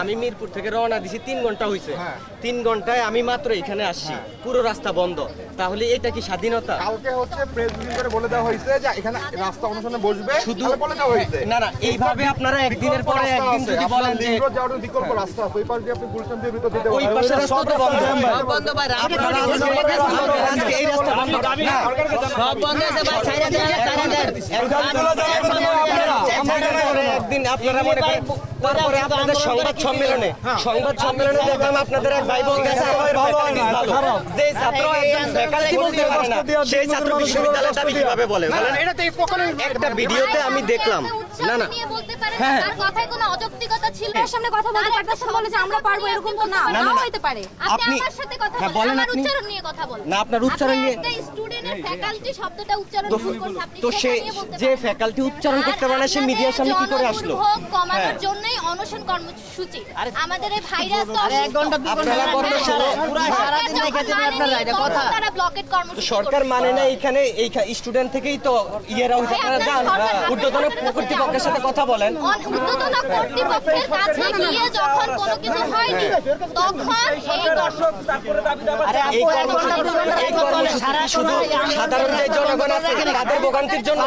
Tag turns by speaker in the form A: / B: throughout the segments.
A: আমি মিরপুর থেকে রওনা দিছি তিন ঘণ্টা হয়েছে
B: হ্যাঁ।
A: তিন ঘন্টায় আমি মাত্র এখানে আসছি পুরো রাস্তা বন্ধ তাহলে এটা কি স্বাধীনতা
B: কালকে হচ্ছে প্রেস করে বলে দেওয়া হয়েছে যে এখানে রাস্তা অনুসন্ধানে বসবে
A: শুধু
B: বলে দেওয়া হয়েছে
A: না না এইভাবে আপনারা একদিনের পরে একদিন যদি বলেন যে
B: যাওয়ার বিকল্প রাস্তা আছে ওই পাশ আপনি গুলশান দিয়ে ভিতর দিতে
A: ওই পাশের রাস্তা তো বন্ধ
C: বন্ধ ভাই
A: আপনারা আজকে- এই রাস্তা বন্ধ না,
C: সব বন্ধ আছে ভাই ছাইরা দেন ছাইরা দেন
A: তারপরে একদিন আপনারা মনে করেন তারপরে আপনাদের সংবাদ সম্মেলনে সংবাদ সম্মেলনে দেখলাম আপনাদের এক ভাই ভালো। যে ছাত্র একজন faculty বলতে পারে না সেই ছাত্র বিশ্ববিদ্যালয়ের দাবি কীভাবে বলে? বলেন। একটা ভিডিওতে আমি দেখলাম। না না।
D: হ্যাঁ। কথায় কোনো অযৌক্তিকতা ছিল না? সামনে কথা বলতে পারতেছেন বলে যে আমরা পারব এরকম তো না
A: না,
D: নাও পারে।
A: আপনি-
D: আপনি আমার সাথে কথা
A: হ্যাঁ,
D: বলেন
A: বলেন
D: উচ্চারণ নিয়ে কথা বলেন।
A: না, আপনার উচ্চারণ নিয়ে-
D: স্টুডেন্টের ফ্যাকাল্টি শব্দটা উচ্চারণ
A: তো
D: ভুল করছে আপনি
A: তো সে যে ফ্যাকাল্টি উচ্চারণ করতে পারে না সে মিডিয়ার সামনে কি করে আসলো?
D: কমানোর
A: হ্যাঁ।
D: জন্যই অনশন কর্মসূচি। আমাদের এই ভাইরাস
A: সরকার মানে না এখানে এই স্টুডেন্ট থেকেই তো ইয়েরা হইতে আপনারা যান ঊর্ধ্বতন কর্তৃপক্ষের সাথে কথা বলেন।
D: কর্তৃপক্ষের কাছে গিয়ে যখন কোনো কিছু হয়নি তখন এই
A: কর্মসূচি এই কর্মসূচি শুধু সাধারণ যে জনগণ আছে তাদের ভোগান্তির জন্য?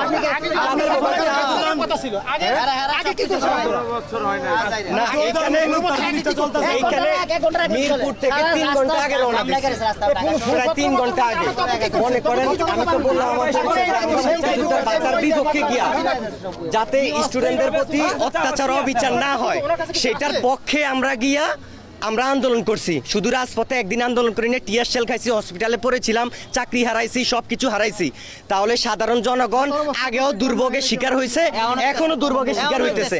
A: তাদের
C: আগে কি করছে
A: না এখানে মিরপুর থেকে ঘণ্টা আগে রওনা প্রায় তিন ঘণ্টা আগে। মনে করেন আমি তো বললাম বিপক্ষে গিয়া? যাতে স্টুডেন্টদের প্রতি অত্যাচার অবিচার না হয়। সেটার পক্ষে আমরা গিয়া আমরা আন্দোলন করছি। শুধু রাজপথে একদিন আন্দোলন করে নিয়ে টিয়ার সেল খাইছি হসপিটালে পড়েছিলাম চাকরি হারাইছি সব কিছু হারাইছি। তাহলে সাধারণ জনগণ আগেও দুর্ভোগের শিকার হয়েছে এখনও দুর্ভোগের শিকার হইতেছে।